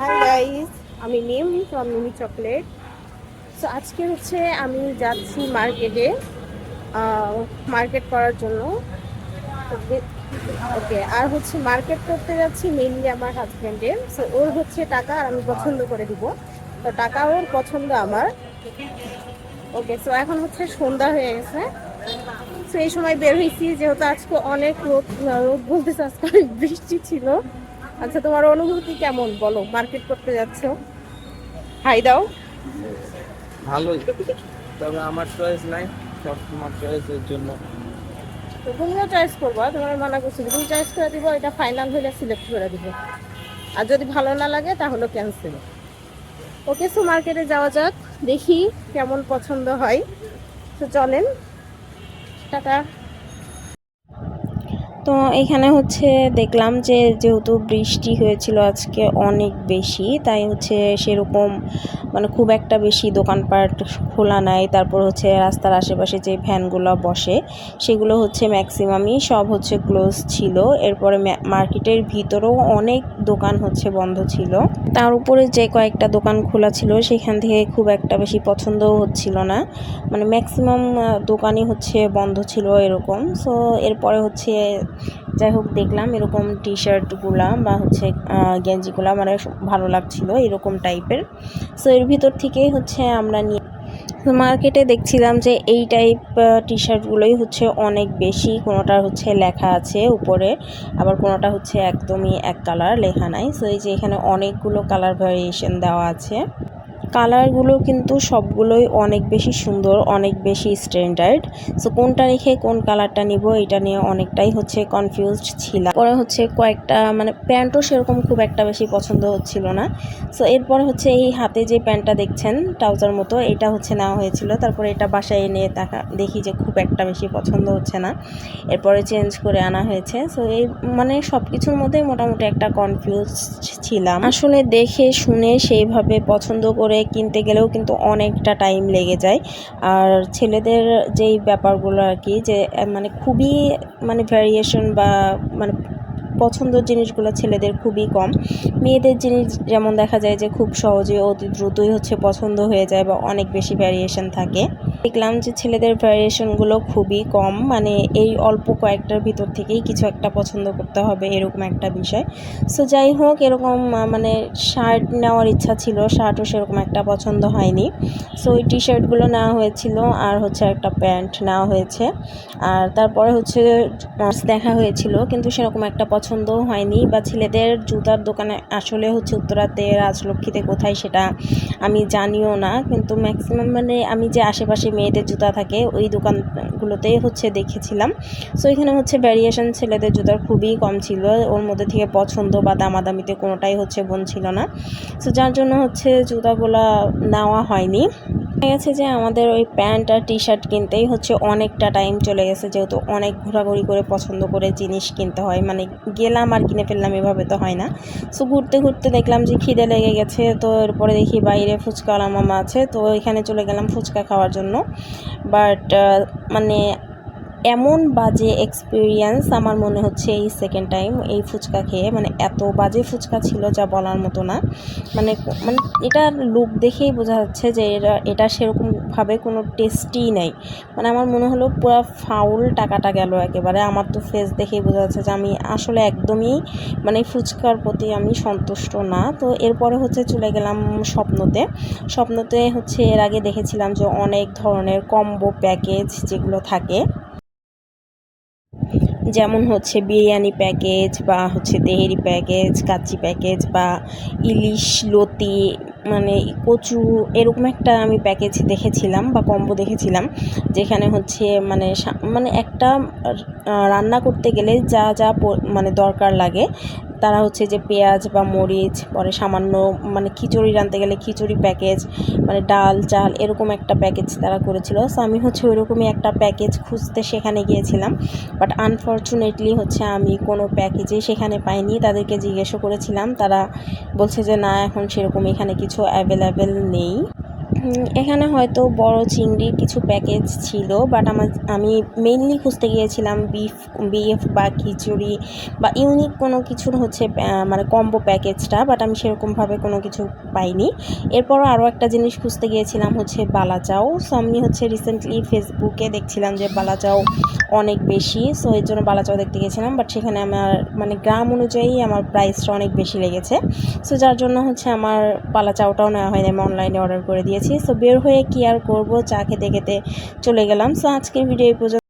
Hi guys আমি নিম from Mimi chocolate so আজকে হচ্ছে আমি যাচ্ছি মার্কেটে মার্কেট করার জন্য। ওকে আর হচ্ছে মার্কেট করতে যাচ্ছি মেনলি আমার হাজব্যান্ডের সো ওর হচ্ছে টাকা আমি পছন্দ করে দিব। তো টাকা ওর পছন্দ আমার। ওকে সো এখন হচ্ছে সন্ধ্যা হয়ে গেছে। সো এই সময় বের হয়েছি, যেহেতু আজকে অনেক রোদ রোদ বলতেছে, আজকে অনেক বৃষ্টি ছিল। আচ্ছা তোমার অনুভূতি কেমন? বলো মার্কেট করতে যাচ্ছ? হাই দাও। ভালোই। তবে আমার চয়েস নাই সব তোমার চয়েসের জন্য। তো তুমিও চয়েস করব তোমার মানা করছি তুমি চয়েস করে দিব এটা ফাইনাল হলে সিলেক্ট করে দিব। আর যদি ভালো না লাগে তাহলে ক্যান্সেল ওকে সো মার্কেটে যাওয়া যাক দেখি কেমন পছন্দ হয়। তো চলেন টাটা। তো এখানে হচ্ছে দেখলাম যে যেহেতু বৃষ্টি হয়েছিল আজকে অনেক বেশি, তাই হচ্ছে সেরকম মানে খুব একটা বেশি দোকানপাট খোলা নাই। তারপর হচ্ছে রাস্তার আশেপাশে যে ভ্যানগুলো বসে, সেগুলো হচ্ছে ম্যাক্সিমামই সব হচ্ছে ক্লোজ ছিল। এরপরে মার্কেটের ভিতরেও অনেক দোকান হচ্ছে বন্ধ ছিল। তার উপরে যে কয়েকটা দোকান খোলা ছিল, সেখান থেকে খুব একটা বেশি পছন্দও হচ্ছিল না। মানে ম্যাক্সিমাম দোকানই হচ্ছে বন্ধ ছিল এরকম। সো, এরপরে হচ্ছে যাই হোক, দেখলাম এরকম টি শার্টগুলা বা হচ্ছে গেঞ্জিগুলা মানে ভালো লাগছিল এরকম টাইপের সো এর ভিতর থেকেই হচ্ছে আমরা নিয়ে মার্কেটে দেখছিলাম যে এই টাইপ টি শার্টগুলোই হচ্ছে অনেক বেশি। কোনোটা হচ্ছে লেখা আছে উপরে, আবার কোনোটা হচ্ছে একদমই এক কালার লেখা নাই। সো এই যে এখানে অনেকগুলো কালার ভ্যারিয়েশন দেওয়া আছে। কালারগুলো কিন্তু সবগুলোই অনেক বেশি সুন্দর, অনেক বেশি স্ট্যান্ডার্ড সো কোনটা রেখে কোন কালারটা নিব এটা নিয়ে অনেকটাই হচ্ছে কনফিউজড ছিলাম। পরে হচ্ছে কয়েকটা মানে প্যান্টও সেরকম খুব একটা বেশি পছন্দ হচ্ছিল না। সো এরপরে হচ্ছে এই হাতে যে প্যান্টটা দেখছেন ট্রাউজার মতো, এটা হচ্ছে নেওয়া হয়েছিল। তারপরে এটা বাসায় এনে দেখা, দেখি যে খুব একটা বেশি পছন্দ হচ্ছে না। এরপরে চেঞ্জ করে আনা হয়েছে। সো এই মানে সব কিছুর মধ্যেই মোটামুটি একটা কনফিউজ ছিলাম। আসলে দেখে, শুনে সেইভাবে পছন্দ করে কিনতে গেলেও কিন্তু অনেকটা টাইম লেগে যায়। আর ছেলেদের যেই ব্যাপারগুলো আর কি, যে মানে খুবই মানে ভ্যারিয়েশন বা মানে পছন্দের জিনিসগুলো ছেলেদের খুবই কম। মেয়েদের জিনিস যেমন দেখা যায় যে, খুব সহজে অতি দ্রুতই হচ্ছে পছন্দ হয়ে যায় বা অনেক বেশি ভ্যারিয়েশন থাকে। দেখলাম যে ছেলেদের ভ্যারিয়েশনগুলো খুবই কম। মানে এই অল্প কয়েকটার ভিতর থেকেই কিছু একটা পছন্দ করতে হবে এরকম একটা বিষয়। সো যাই হোক, এরকম মানে শার্ট নেওয়ার ইচ্ছা ছিল শার্টও সেরকম একটা পছন্দ হয়নি। সো ওই টি শার্টগুলো নেওয়া হয়েছিল আর হচ্ছে একটা প্যান্ট নেওয়া হয়েছে। আর তারপরে হচ্ছে দেখা হয়েছিল, কিন্তু সেরকম একটা পছন্দও হয়নি। বা ছেলেদের জুতার দোকানে আসলে হচ্ছে উত্তরাতে রাজলক্ষ্মীতে কোথায় সেটা আমি জানিও না। কিন্তু ম্যাক্সিমাম মানে আমি যে আশেপাশে মেয়েদের জুতা থাকে, ওই দোকানগুলোতেই হচ্ছে দেখেছিলাম। সো এখানে হচ্ছে ভ্যারিয়েশন ছেলেদের জুতার খুবই কম ছিল। ওর মধ্যে থেকে পছন্দ বা দামাদামিতে কোনোটাই হচ্ছে বোন ছিল না। সো যার জন্য হচ্ছে জুতাগুলো নেওয়া হয়নি। গেছে যে আমাদের ওই প্যান্ট আর টি শার্ট কিনতেই হচ্ছে অনেকটা টাইম চলে গেছে, যেহেতু অনেক ঘোরাঘুরি করে পছন্দ করে জিনিস কিনতে হয়। মানে গেলাম আর কিনে ফেললাম এভাবে তো হয় না। সো ঘুরতে ঘুরতে দেখলাম যে খিদে লেগে গেছে, তো এরপরে দেখি বাইরে ফুচকাওয়ালা মামা আছে, তো এখানে চলে গেলাম ফুচকা খাওয়ার জন্য। বাট মানে এমন বাজে এক্সপিরিয়েন্স আমার মনে হচ্ছে এই সেকেন্ড টাইম এই ফুচকা খেয়ে। মানে এত বাজে ফুচকা ছিল যা বলার মতো না। মানে মানে এটা লুক দেখেই বোঝা যাচ্ছে যে এটা এটা সেরকমভাবে কোনো টেস্টই নেই। মানে আমার মনে হলো পুরো ফাউল টাকাটা গেল একেবারে। আমার তো ফেস দেখেই বোঝা যাচ্ছে যে আমি আসলে একদমই মানে ফুচকার প্রতি আমি সন্তুষ্ট না। তো এরপরে হচ্ছে চলে গেলাম স্বপ্নতে। স্বপ্নতে হচ্ছে এর আগে দেখেছিলাম যে অনেক ধরনের কম্বো প্যাকেজ যেগুলো থাকে। যেমন হচ্ছে বিরিয়ানি প্যাকেজ বা হচ্ছে তেহেরি প্যাকেজ কাচ্চি প্যাকেজ বা ইলিশ, লতি মানে কচু, এরকম একটা আমি প্যাকেজ দেখেছিলাম বা কম্বো দেখেছিলাম, যেখানে হচ্ছে মানে মানে একটা রান্না করতে গেলে যা যা মানে দরকার লাগে তারা হচ্ছে যে পেঁয়াজ বা মরিচ, পরে সামান্য মানে খিচুড়ি রাঁধতে গেলে খিচুড়ি প্যাকেজ মানে ডাল, চাল, এরকম একটা প্যাকেজ তারা করেছিল। সো আমি হচ্ছে ওইরকমই একটা প্যাকেজ খুঁজতে সেখানে গিয়েছিলাম। বাট আনফর্চুনেটলি হচ্ছে আমি কোনো প্যাকেজে সেখানে পাইনি। তাদেরকে জিজ্ঞেসও করেছিলাম। তারা বলছে যে, না, এখন সেরকম এখানে কিছু অ্যাভেলেবেল নেই। এখানে হয়তো বড় চিংড়ির কিছু প্যাকেজ ছিল বাট আমার, আমি মেইনলি খুঁজতে গিয়েছিলাম বিফ বিফ বা খিচুড়ি বা ইউনিক কোনো কিছুর হচ্ছে মানে কম্বো প্যাকেজটা বাট আমি সেরকমভাবে কোনো কিছু পাইনি। এরপরও আরও একটা জিনিস খুঁজতে গিয়েছিলাম হচ্ছে বালাচাও সো আমি হচ্ছে রিসেন্টলি ফেসবুকে দেখছিলাম যে বালাচাও অনেক বেশি সো এর জন্য বালাচাও দেখতে গিয়েছিলাম বাট সেখানে আমার মানে গ্রাম অনুযায়ী আমার প্রাইসটা অনেক বেশি লেগেছে। সো যার জন্য হচ্ছে আমার পালা চাওটাও নেওয়া হয়নি, আমি অনলাইনে অর্ডার করে দিয়েছি। সো বের হয়ে কি আর করব চা খেতে খেতে চলে গেলাম। সো আজকের ভিডিও এই পর্যন্ত